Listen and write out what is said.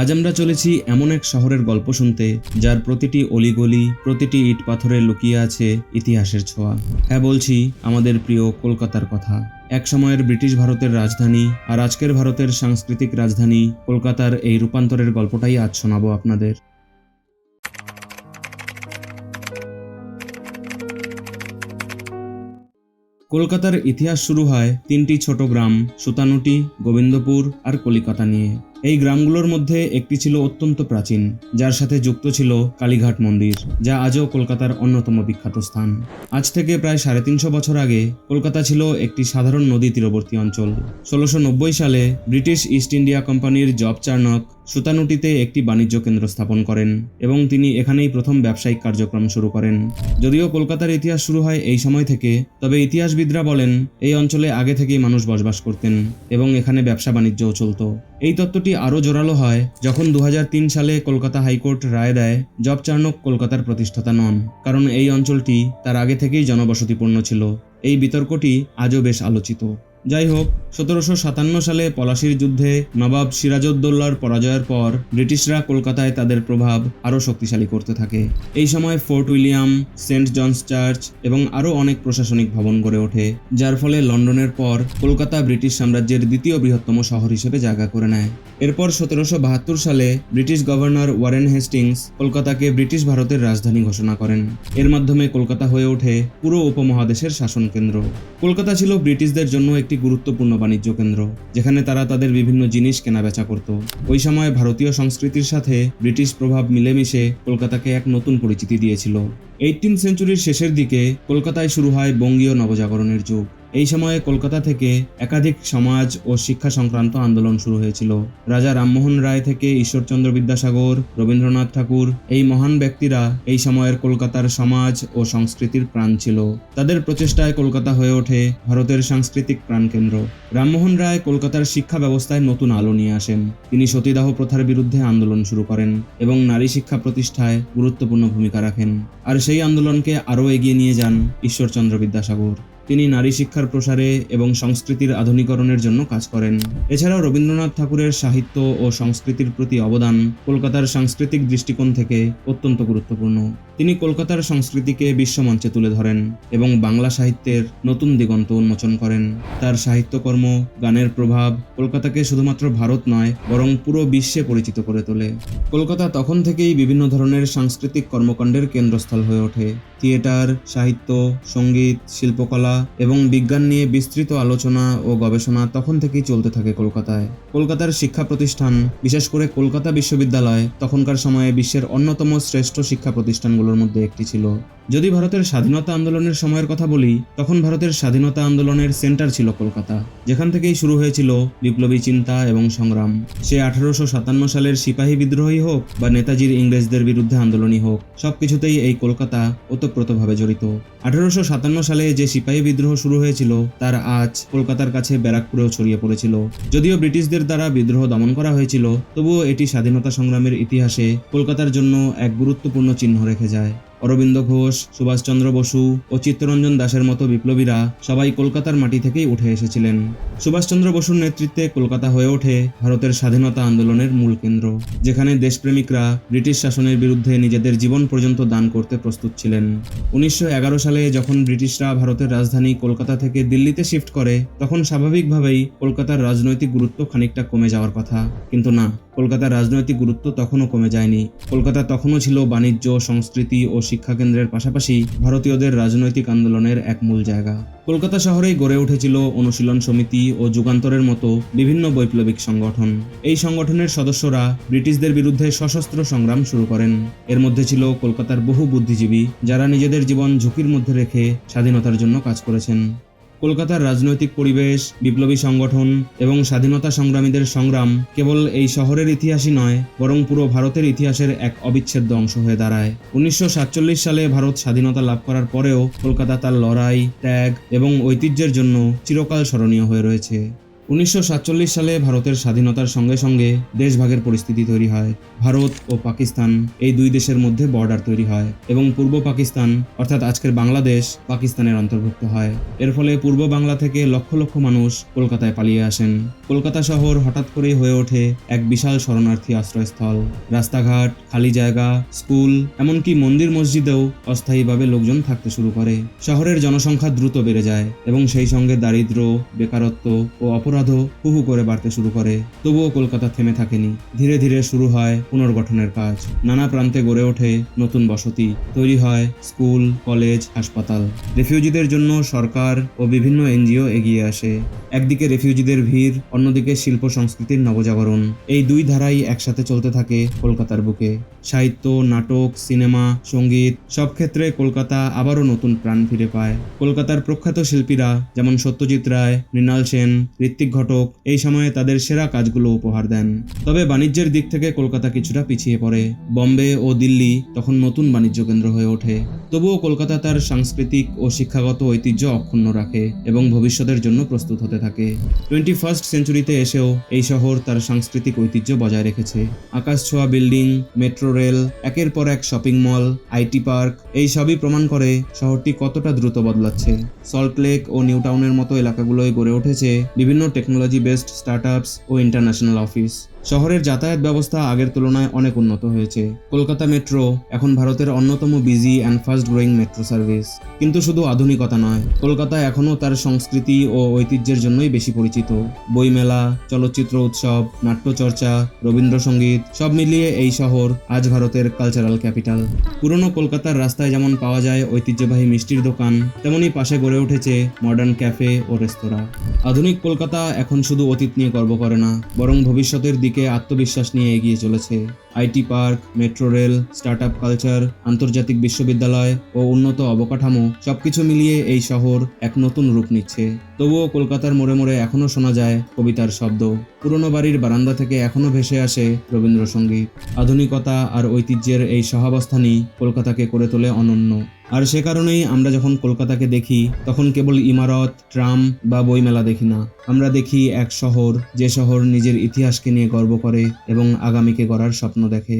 আজ আমরা চলেছি এমন এক শহরের গল্প শুনতে, যার প্রতিটি অলিগলি, প্রতিটি ইট পাথরে লুকিয়ে আছে ইতিহাসের ছোঁয়া। হ্যাঁ বলছি, আমাদের প্রিয় কলকাতার কথা। এক সময়ের ব্রিটিশ ভারতের রাজধানী আর আজকের ভারতের সাংস্কৃতিক রাজধানী কলকাতার এই রূপান্তরের গল্পটাই আজ শোনাবো আপনাদের। কলকাতার ইতিহাস শুরু হয় তিনটি ছোট গ্রাম, সুতানুটি, গোবিন্দপুর আর কলিকাতা নিয়ে। এই গ্রামগুলোর মধ্যে একটি ছিল অত্যন্ত প্রাচীন, যার সাথে যুক্ত ছিল কালীঘাট মন্দির, যা আজও কলকাতার অন্যতম বিখ্যাত স্থান। আজ থেকে প্রায় সাড়ে তিনশো বছর আগে কলকাতা ছিল একটি সাধারণ নদী তীরবর্তী অঞ্চল। ষোলোশো সালে ব্রিটিশ ইস্ট ইন্ডিয়া কোম্পানির জব চার্নক সুতানুটিতে একটি বাণিজ্য কেন্দ্র স্থাপন করেন এবং তিনি এখানেই প্রথম ব্যবসায়িক কার্যক্রম শুরু করেন। যদিও কলকাতার ইতিহাস শুরু হয় এই সময় থেকে, তবে ইতিহাসবিদরা বলেন, এই অঞ্চলে আগে থেকেই মানুষ বসবাস করতেন এবং এখানে ব্যবসা বাণিজ্যও চলত। এই তত্ত্বটি আরও জোরালো হয় যখন দু হাজার তিন সালে কলকাতা হাইকোর্ট রায় দেয়, জব চার্নক কলকাতার প্রতিষ্ঠাতা নন, কারণ এই অঞ্চলটি তার আগে থেকেই জনবসতিপূর্ণ ছিল। এই বিতর্কটি আজও বেশ আলোচিত। যাই হোক সতেরোশো সাতান্ন সালে পলাশির যুদ্ধে নবাব সিরাজউদ্দৌলার পরাজয়ের পর ব্রিটিশরা কলকাতায় তাদের প্রভাব আরও শক্তিশালী করতে থাকে। এই সময় Fort William, Saint John's church এবং আরও অনেক প্রশাসনিক ভবন গড়ে ওঠে, যার ফলে লন্ডনের পর কলকাতা ব্রিটিশ সাম্রাজ্যের দ্বিতীয় বৃহত্তম শহর হিসেবে জায়গা করে নেয়। এরপর সতেরোশো বাহাত্তর সালে ব্রিটিশ গভর্নর ওয়ারেন হেস্টিংস কলকাতাকে ব্রিটিশ ভারতের রাজধানী ঘোষণা করেন। এর মাধ্যমে কলকাতা হয়ে ওঠে পুরো উপমহাদেশের শাসন কেন্দ্র কলকাতা ছিল ব্রিটিশদের জন্য একটি গুরুত্বপূর্ণ বাণিজ্য কেন্দ্র, যেখানে তারা তাদের বিভিন্ন জিনিস কেনাবেচা করত। ওই সময় ভারতীয় সংস্কৃতির সাথে ব্রিটিশ প্রভাব মিলেমিশে কলকাতাকে এক নতুন পরিচিতি দিয়েছিল। এইটিন সেঞ্চুরির শেষের দিকে কলকাতায় শুরু হয় বঙ্গীয় নবজাগরণের যুগ। এই সময়ে কলকাতা থেকে একাধিক সমাজ ও শিক্ষা সংক্রান্ত আন্দোলন শুরু হয়েছিল। রাজা রামমোহন রায় থেকে ঈশ্বরচন্দ্র বিদ্যাসাগর, রবীন্দ্রনাথ ঠাকুর, এই মহান ব্যক্তিরা এই সময়ের কলকাতার সমাজ ও সংস্কৃতির প্রাণ ছিল। তাদের প্রচেষ্টায় কলকাতা হয়ে ওঠে ভারতের সাংস্কৃতিক প্রাণকেন্দ্র। রামমোহন রায় কলকাতার শিক্ষা ব্যবস্থায় নতুন আলো নিয়ে আসেন। তিনি সতীদাহ প্রথার বিরুদ্ধে আন্দোলন শুরু করেন এবং নারী শিক্ষা প্রতিষ্ঠায় গুরুত্বপূর্ণ ভূমিকা রাখেন। আর সেই আন্দোলনকে আরও এগিয়ে নিয়ে যান ঈশ্বরচন্দ্র বিদ্যাসাগর। তিনি নারী শিক্ষার প্রসারে এবং সংস্কৃতির আধুনিকরণের জন্য কাজ করেন। এছাড়াও রবীন্দ্রনাথ ঠাকুরের সাহিত্য ও সংস্কৃতির প্রতি অবদান কলকাতার সাংস্কৃতিক দৃষ্টিকোণ থেকে অত্যন্ত গুরুত্বপূর্ণ। তিনি কলকাতার সংস্কৃতিকে বিশ্বমঞ্চে তুলে ধরেন এবং বাংলা সাহিত্যের নতুন দিগন্ত উন্মোচন করেন। তার সাহিত্যকর্ম, গানের প্রভাব কলকাতাকে শুধুমাত্র ভারত নয়, বরং পুরো বিশ্বে পরিচিত করে তোলে। কলকাতা তখন থেকেই বিভিন্ন ধরনের সাংস্কৃতিক কর্মকাণ্ডের কেন্দ্রস্থল হয়ে ওঠে। থিয়েটার, সাহিত্য, সংগীত, শিল্পকলা এবং বিজ্ঞান নিয়ে বিস্তৃত আলোচনা ও গবেষণা তখন থেকেই চলতে থাকে কলকাতায়। কলকাতার শিক্ষা প্রতিষ্ঠান, বিশেষ করে কলকাতা বিশ্ববিদ্যালয়, তখনকার সময়ে বিশ্বের অন্যতম শ্রেষ্ঠ শিক্ষা প্রতিষ্ঠানগুলোর মধ্যে একটি ছিল। যদি ভারতের স্বাধীনতা আন্দোলনের সময়ের কথা বলি, তখন ভারতের স্বাধীনতা আন্দোলনের সেন্টার ছিল কলকাতা, যেখান থেকেই শুরু হয়েছিল বিপ্লবী চিন্তা এবং সংগ্রাম। সে আঠারোশো সাতান্ন সালের সিপাহী বিদ্রোহী হোক বা নেতাজির ইংরেজদের বিরুদ্ধে আন্দোলনই হোক সবকিছুতেই এই কলকাতা ওতপ্রোতভাবে জড়িত। আঠারোশো সাতান্ন সালে যে সিপাহী বিদ্রোহ শুরু হয়েছিল, তার আজ কলকাতার কাছে ব্যারাকপুরেও ছড়িয়ে পড়েছিল। যদিও ব্রিটিশদের দ্বারা বিদ্রোহ দমন করা হয়েছিল, তবুও এটি স্বাধীনতা সংগ্রামের ইতিহাসে কলকাতার জন্য এক গুরুত্বপূর্ণ চিহ্ন রেখে যায়। অরবিন্দ ঘোষ, সুভাষচন্দ্র বসু ও চিত্তরঞ্জন দাসের মতো বিপ্লবীরা সবাই কলকাতার মাটি থেকেই উঠে এসেছিলেন। সুভাষচন্দ্র বসুর নেতৃত্বে কলকাতা হয়ে ওঠে ভারতের স্বাধীনতা আন্দোলনের মূল কেন্দ্র, যেখানে দেশপ্রেমিকরা ব্রিটিশ শাসনের বিরুদ্ধে নিজেদের জীবন পর্যন্ত দান করতে প্রস্তুত ছিলেন। উনিশশো এগারো সালে যখন ব্রিটিশরা ভারতের রাজধানী কলকাতা থেকে দিল্লিতে শিফট করে, তখন স্বাভাবিকভাবেই কলকাতার রাজনৈতিক গুরুত্ব খানিকটা কমে যাওয়ার কথা। কিন্তু না কলকাতার রাজনৈতিক গুরুত্ব তখনও কমে যায়নি। কলকাতা তখনও ছিল বাণিজ্য, সংস্কৃতি ও শিক্ষা কেন্দ্রের পাশাপাশি ভারতীয়দের রাজনৈতিক আন্দোলনের এক মূল জায়গা। কলকাতা শহরেই গড়ে উঠেছিল অনুশীলন সমিতি ও যুগান্তরের মতো বিভিন্ন বৈপ্লবিক সংগঠন। এই সংগঠনের সদস্যরা ব্রিটিশদের বিরুদ্ধে সশস্ত্র সংগ্রাম শুরু করেন। এর মধ্যে ছিল কলকাতার বহু বুদ্ধিজীবী, যারা নিজেদের জীবন ঝুঁকির মধ্যে রেখে স্বাধীনতার জন্য কাজ করেছেন। কলকাতার রাজনৈতিক পরিবেশ, বিপ্লবী সংগঠন এবং স্বাধীনতা সংগ্রামীদের সংগ্রাম কেবল এই শহরের ইতিহাসই নয়, বরং পুরো ভারতের ইতিহাসের এক অবিচ্ছেদ্য অংশ হয়ে দাঁড়ায়। উনিশশো সাতচল্লিশ সালে ভারত স্বাধীনতা লাভ করার পরেও কলকাতা তার লড়াই, ত্যাগ এবং ঐতিহ্যের জন্য চিরকাল স্মরণীয় হয়ে রয়েছে। উনিশশো সাতচল্লিশ সালে ভারতের স্বাধীনতার সঙ্গে সঙ্গে দেশভাগের পরিস্থিতি তৈরি হয়। ভারত ও পাকিস্তান এই দুই দেশের মধ্যে বর্ডার তৈরি হয় এবং পূর্ব পাকিস্তান, অর্থাৎ আজকের বাংলাদেশ, পাকিস্তানের অন্তর্ভুক্ত হয়। এর ফলে পূর্ব বাংলা থেকে লক্ষ লক্ষ মানুষ কলকাতায় পালিয়ে আসেন। কলকাতা শহর হঠাৎ করেই হয়ে ওঠে এক বিশাল শরণার্থী আশ্রয়স্থল। রাস্তাঘাট, খালি জায়গা, স্কুল, এমনকি মন্দির মসজিদেও অস্থায়ীভাবে লোকজন থাকতে শুরু করে। শহরের জনসংখ্যা দ্রুত বেড়ে যায় এবং সেই সঙ্গে দারিদ্র বেকারত্ব ও অপরাধও হুহু করে বাড়তে শুরু করে। তবুও কলকাতা থেমে থাকেনি। ধীরে ধীরে শুরু হয় পুনর্গঠনের কাজ। নানা প্রান্তে গড়ে ওঠে নতুন বসতি। তৈরি হয় স্কুল, কলেজ, হাসপাতাল। রেফিউজিদের জন্য সরকার ও বিভিন্ন এনজিও এগিয়ে আসে। একদিকে রেফিউজিদের ভিড়, অন্যদিকে শিল্প সংস্কৃতির নবজাগরণ। এই দুই ধারাই একসাথে চলতে থাকে কলকাতার বুকে। সাহিত্য, নাটক, সিনেমা, সংগীত, সব ক্ষেত্রে কলকাতা আবারও নতুন প্রাণ ফিরে পায়। কলকাতার প্রখ্যাত শিল্পীরা যেমন সত্যজিৎ রায়, মৃণাল সেন ঋত্বিক ঘটক এই সময়ে তাদের সেরা কাজগুলো উপহার দেন। তবে বাণিজ্যের দিক থেকে কলকাতা কিছুটা পিছিয়ে পড়ে। বম্বে ও দিল্লি তখন নতুন বাণিজ্য কেন্দ্র হয়ে ওঠে। তবুও কলকাতা তার সাংস্কৃতিক ও শিক্ষাগত ঐতিহ্য অক্ষুণ্ণ রাখে এবং ভবিষ্যতের জন্য প্রস্তুত হতে থাকে। টোয়েন্টি ফার্স্ট সেঞ্চুরিতে এসেও এই শহর তার সাংস্কৃতিক ঐতিহ্য বজায় রেখেছে। আকাশ ছোঁয়া বিল্ডিং, মেট্রো রেল, একের পর এক শপিং মল, আইটি পার্ক, এই সবই প্রমাণ করে শহরটি কতটা দ্রুত বদলাচ্ছে। সল্ট লেক ও নিউ টাউনের মতো এলাকাগুলোয় গড়ে উঠেছে বিভিন্ন টেকনোলজি বেসড স্টার্টআপস ও ইন্টারন্যাশনাল অফিস শহরের যাতায়াত ব্যবস্থা আগের তুলনায় অনেক উন্নত হয়েছে। কলকাতা মেট্রো এখন ভারতের অন্যতম busy and fast growing metro service কিন্তু শুধু আধুনিকতা নয়, কলকাতা এখনও তার সংস্কৃতি ও ঐতিহ্যের জন্যই বেশি পরিচিত। বইমেলা, চলচ্চিত্র উৎসব, নাট্যচর্চা, রবীন্দ্রসঙ্গীত, সব মিলিয়ে এই শহর আজ ভারতের কালচারাল ক্যাপিটাল পুরনো কলকাতার রাস্তায় যেমন পাওয়া যায় ঐতিহ্যবাহী মিষ্টির দোকান, তেমনি পাশে গড়ে উঠেছে মডার্ন ক্যাফে ও রেস্তোরাঁ আধুনিক কলকাতা এখন শুধু অতীত নিয়ে গর্ব করে না বরং ভবিষ্যতের দিকে আত্মবিশ্বাস নিয়ে এগিয়ে চলেছে। IT park, metro rail start up culture, আন্তর্জাতিক বিশ্ববিদ্যালয় ও উন্নত অবকাঠামো সবকিছু মিলিয়ে এই শহর এক নতুন রূপ নিচ্ছে। তবুও কলকাতার মোড়ে মোড়ে এখনও শোনা যায় কবিতার শব্দ। পুরনো বাড়ির বারান্দা থেকে এখনও ভেসে আসে রবীন্দ্রসঙ্গীত। আধুনিকতা আর ঐতিহ্যের এই সহাবস্থানই কলকাতাকে করে তোলে অনন্য। আর সে কারণেই আমরা যখন কলকাতাকে দেখি, তখন কেবল ইমারত, ট্রাম বা বইমেলা দেখি না। আমরা দেখি এক শহর, যে শহর নিজের ইতিহাসকে নিয়ে গর্ব করে এবং আগামীকে গড়ার স্বপ্ন দেখে